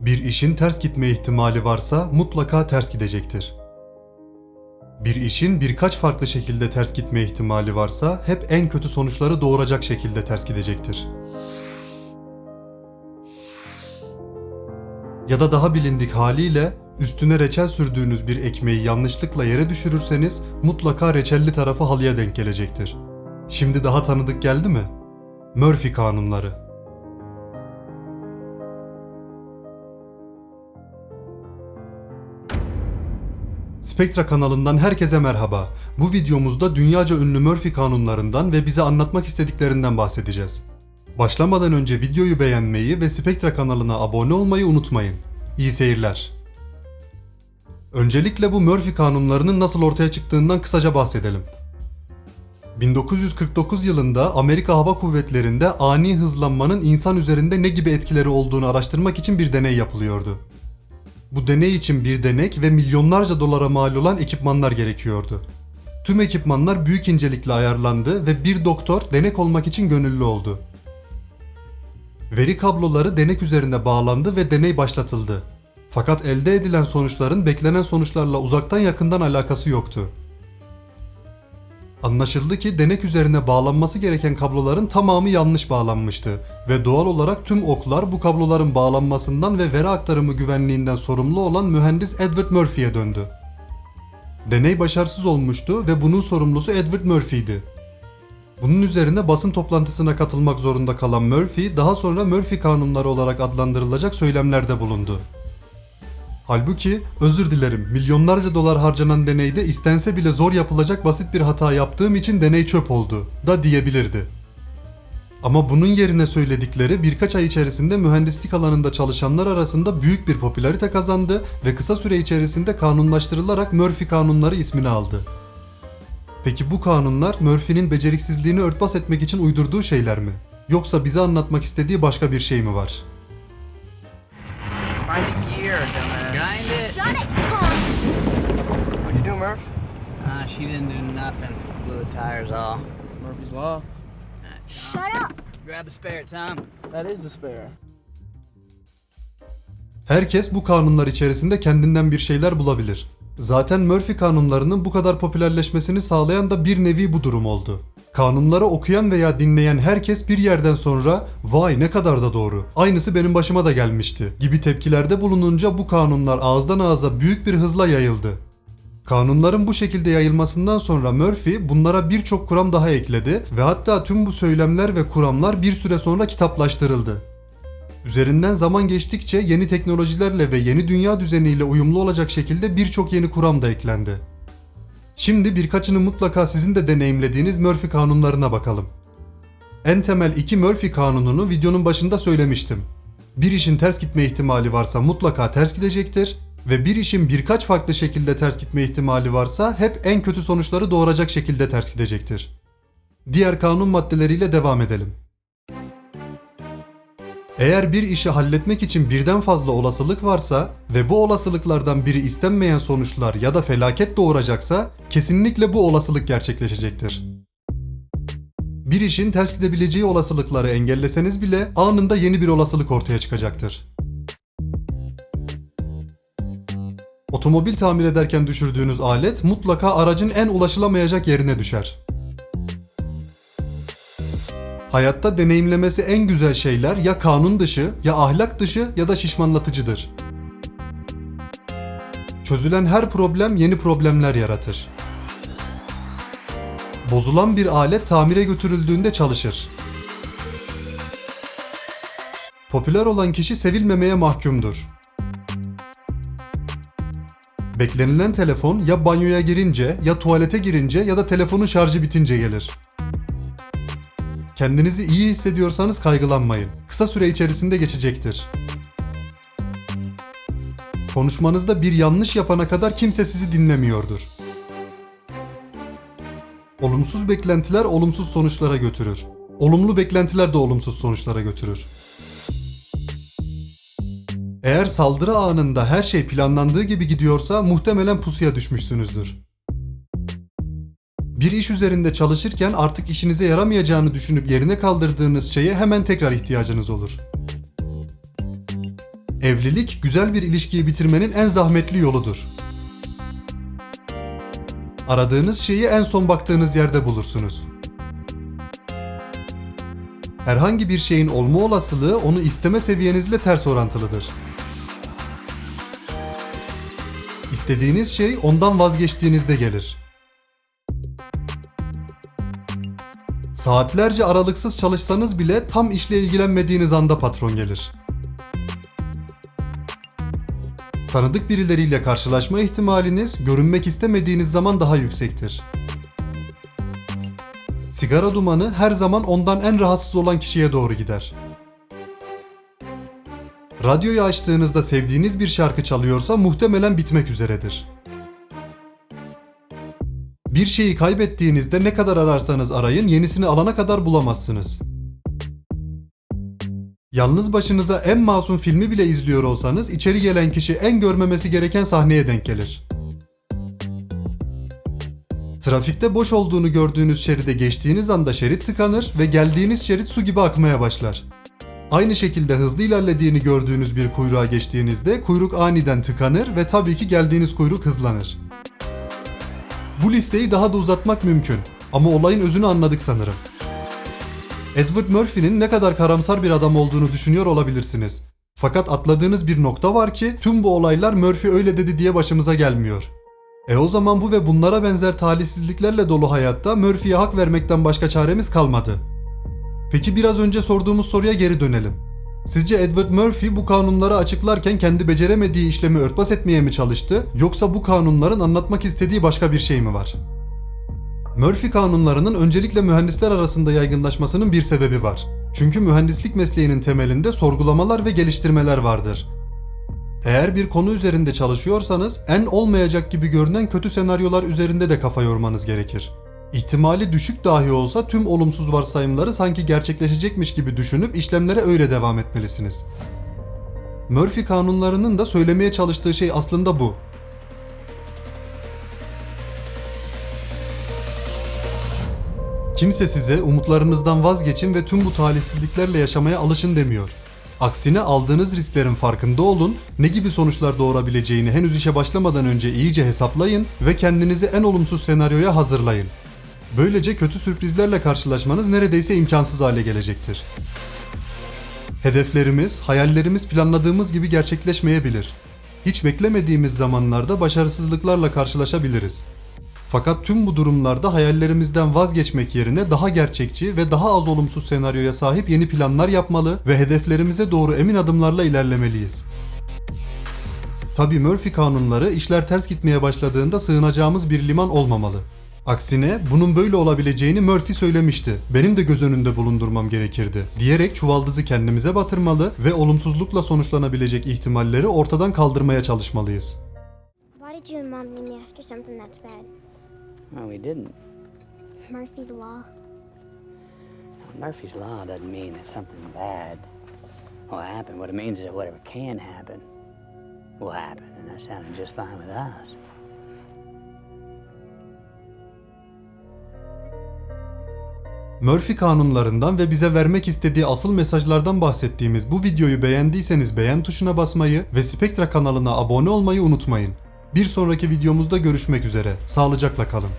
Bir işin ters gitme ihtimali varsa mutlaka ters gidecektir. Bir işin birkaç farklı şekilde ters gitme ihtimali varsa hep en kötü sonuçları doğuracak şekilde ters gidecektir. Ya da daha bilindik haliyle üstüne reçel sürdüğünüz bir ekmeği yanlışlıkla yere düşürürseniz mutlaka reçelli tarafı halıya denk gelecektir. Şimdi daha tanıdık geldi mi? Murphy kanunları. Spektra kanalından herkese merhaba. Bu videomuzda dünyaca ünlü Murphy kanunlarından ve bize anlatmak istediklerinden bahsedeceğiz. Başlamadan önce videoyu beğenmeyi ve Spektra kanalına abone olmayı unutmayın. İyi seyirler. Öncelikle bu Murphy kanunlarının nasıl ortaya çıktığından kısaca bahsedelim. 1949 yılında Amerika Hava Kuvvetleri'nde ani hızlanmanın insan üzerinde ne gibi etkileri olduğunu araştırmak için bir deney yapılıyordu. Bu deney için bir denek ve milyonlarca dolara mal olan ekipmanlar gerekiyordu. Tüm ekipmanlar büyük incelikle ayarlandı ve bir doktor denek olmak için gönüllü oldu. Veri kabloları denek üzerinde bağlandı ve deney başlatıldı. Fakat elde edilen sonuçların beklenen sonuçlarla uzaktan yakından alakası yoktu. Anlaşıldı ki denek üzerine bağlanması gereken kabloların tamamı yanlış bağlanmıştı ve doğal olarak tüm oklar bu kabloların bağlanmasından ve veri aktarımı güvenliğinden sorumlu olan mühendis Edward Murphy'ye döndü. Deney başarısız olmuştu ve bunun sorumlusu Edward Murphy'ydi. Bunun üzerine basın toplantısına katılmak zorunda kalan Murphy, daha sonra Murphy kanunları olarak adlandırılacak söylemlerde bulundu. Halbuki özür dilerim milyonlarca dolar harcanan deneyde istense bile zor yapılacak basit bir hata yaptığım için deney çöp oldu da diyebilirdi. Ama bunun yerine söyledikleri birkaç ay içerisinde mühendislik alanında çalışanlar arasında büyük bir popülarite kazandı ve kısa süre içerisinde kanunlaştırılarak Murphy kanunları ismini aldı. Peki bu kanunlar Murphy'nin beceriksizliğini örtbas etmek için uydurduğu şeyler mi? Yoksa bize anlatmak istediği başka bir şey mi var? Murph? Uh, she didn't do nothing. Blew the tires off. Murphy's Law. Shut up! Grab the spare, Tom. That is the spare. Herkes bu kanunlar içerisinde kendinden bir şeyler bulabilir. Zaten Murphy kanunlarının bu kadar popülerleşmesini sağlayan da bir nevi bu durum oldu. Kanunları okuyan veya dinleyen herkes bir yerden sonra vay ne kadar da doğru, aynısı benim başıma da gelmişti gibi tepkilerde bulununca bu kanunlar ağızdan ağza büyük bir hızla yayıldı. Kanunların bu şekilde yayılmasından sonra Murphy bunlara birçok kuram daha ekledi ve hatta tüm bu söylemler ve kuramlar bir süre sonra kitaplaştırıldı. Üzerinden zaman geçtikçe yeni teknolojilerle ve yeni dünya düzeniyle uyumlu olacak şekilde birçok yeni kuram da eklendi. Şimdi birkaçını mutlaka sizin de deneyimlediğiniz Murphy kanunlarına bakalım. En temel iki Murphy kanununu videonun başında söylemiştim. Bir işin ters gitme ihtimali varsa mutlaka ters gidecektir ve bir işin birkaç farklı şekilde ters gitme ihtimali varsa hep en kötü sonuçları doğuracak şekilde ters gidecektir. Diğer kanun maddeleriyle devam edelim. Eğer bir işi halletmek için birden fazla olasılık varsa ve bu olasılıklardan biri istenmeyen sonuçlar ya da felaket doğuracaksa kesinlikle bu olasılık gerçekleşecektir. Bir işin ters gidebileceği olasılıkları engelleseniz bile anında yeni bir olasılık ortaya çıkacaktır. Otomobil tamir ederken düşürdüğünüz alet mutlaka aracın en ulaşılamayacak yerine düşer. Hayatta deneyimlemesi en güzel şeyler ya kanun dışı, ya ahlak dışı ya da şişmanlatıcıdır. Çözülen her problem yeni problemler yaratır. Bozulan bir alet tamire götürüldüğünde çalışır. Popüler olan kişi sevilmemeye mahkumdur. Beklenilen telefon ya banyoya girince, ya tuvalete girince ya da telefonun şarjı bitince gelir. Kendinizi iyi hissediyorsanız kaygılanmayın. Kısa süre içerisinde geçecektir. Konuşmanızda bir yanlış yapana kadar kimse sizi dinlemiyordur. Olumsuz beklentiler olumsuz sonuçlara götürür. Olumlu beklentiler de olumsuz sonuçlara götürür. Eğer saldırı anında her şey planlandığı gibi gidiyorsa muhtemelen pusuya düşmüşsünüzdür. Bir iş üzerinde çalışırken artık işinize yaramayacağını düşünüp yerine kaldırdığınız şeye hemen tekrar ihtiyacınız olur. Evlilik güzel bir ilişkiyi bitirmenin en zahmetli yoludur. Aradığınız şeyi en son baktığınız yerde bulursunuz. Herhangi bir şeyin olma olasılığı onu isteme seviyenizle ters orantılıdır. İstediğiniz şey ondan vazgeçtiğinizde gelir. Saatlerce aralıksız çalışsanız bile tam işle ilgilenmediğiniz anda patron gelir. Tanıdık birileriyle karşılaşma ihtimaliniz görünmek istemediğiniz zaman daha yüksektir. Sigara dumanı her zaman ondan en rahatsız olan kişiye doğru gider. Radyoyu açtığınızda sevdiğiniz bir şarkı çalıyorsa muhtemelen bitmek üzeredir. Bir şeyi kaybettiğinizde ne kadar ararsanız arayın yenisini alana kadar bulamazsınız. Yalnız başınıza en masum filmi bile izliyor olsanız içeri gelen kişi en görmemesi gereken sahneye denk gelir. Trafikte boş olduğunu gördüğünüz şeride geçtiğiniz anda şerit tıkanır ve geldiğiniz şerit su gibi akmaya başlar. Aynı şekilde hızlı ilerlediğini gördüğünüz bir kuyruğa geçtiğinizde kuyruk aniden tıkanır ve tabii ki geldiğiniz kuyruk hızlanır. Bu listeyi daha da uzatmak mümkün ama olayın özünü anladık sanırım. Edward Murphy'nin ne kadar karamsar bir adam olduğunu düşünüyor olabilirsiniz. Fakat atladığınız bir nokta var ki tüm bu olaylar Murphy öyle dedi diye başımıza gelmiyor. E o zaman bu ve bunlara benzer talihsizliklerle dolu hayatta Murphy'ye hak vermekten başka çaremiz kalmadı. Peki biraz önce sorduğumuz soruya geri dönelim. Sizce Edward Murphy bu kanunları açıklarken kendi beceremediği işlemi örtbas etmeye mi çalıştı yoksa bu kanunların anlatmak istediği başka bir şey mi var? Murphy kanunlarının öncelikle mühendisler arasında yaygınlaşmasının bir sebebi var. Çünkü mühendislik mesleğinin temelinde sorgulamalar ve geliştirmeler vardır. Eğer bir konu üzerinde çalışıyorsanız en olmayacak gibi görünen kötü senaryolar üzerinde de kafa yormanız gerekir. İhtimali düşük dahi olsa tüm olumsuz varsayımları sanki gerçekleşecekmiş gibi düşünüp işlemlere öyle devam etmelisiniz. Murphy kanunlarının da söylemeye çalıştığı şey aslında bu. Kimse size umutlarınızdan vazgeçin ve tüm bu talihsizliklerle yaşamaya alışın demiyor. Aksine aldığınız risklerin farkında olun, ne gibi sonuçlar doğurabileceğini henüz işe başlamadan önce iyice hesaplayın ve kendinizi en olumsuz senaryoya hazırlayın. Böylece kötü sürprizlerle karşılaşmanız neredeyse imkansız hale gelecektir. Hedeflerimiz, hayallerimiz planladığımız gibi gerçekleşmeyebilir. Hiç beklemediğimiz zamanlarda başarısızlıklarla karşılaşabiliriz. Fakat tüm bu durumlarda hayallerimizden vazgeçmek yerine daha gerçekçi ve daha az olumsuz senaryoya sahip yeni planlar yapmalı ve hedeflerimize doğru emin adımlarla ilerlemeliyiz. Tabi Murphy kanunları işler ters gitmeye başladığında sığınacağımız bir liman olmamalı. Aksine bunun böyle olabileceğini Murphy söylemişti. Benim de göz önünde bulundurmam gerekirdi. Diyerek çuvaldızı kendimize batırmalı ve olumsuzlukla sonuçlanabilecek ihtimalleri ortadan kaldırmaya çalışmalıyız. Why did you and Mom name me after something that's bad? Well, we didn't. Murphy's Law. Murphy's Law doesn't mean that something bad will happen. What it means is that whatever can happen will happen. And that sounded just fine with us. Murphy kanunlarından ve bize vermek istediği asıl mesajlardan bahsettiğimiz bu videoyu beğendiyseniz beğen tuşuna basmayı ve Spectra kanalına abone olmayı unutmayın. Bir sonraki videomuzda görüşmek üzere. Sağlıcakla kalın.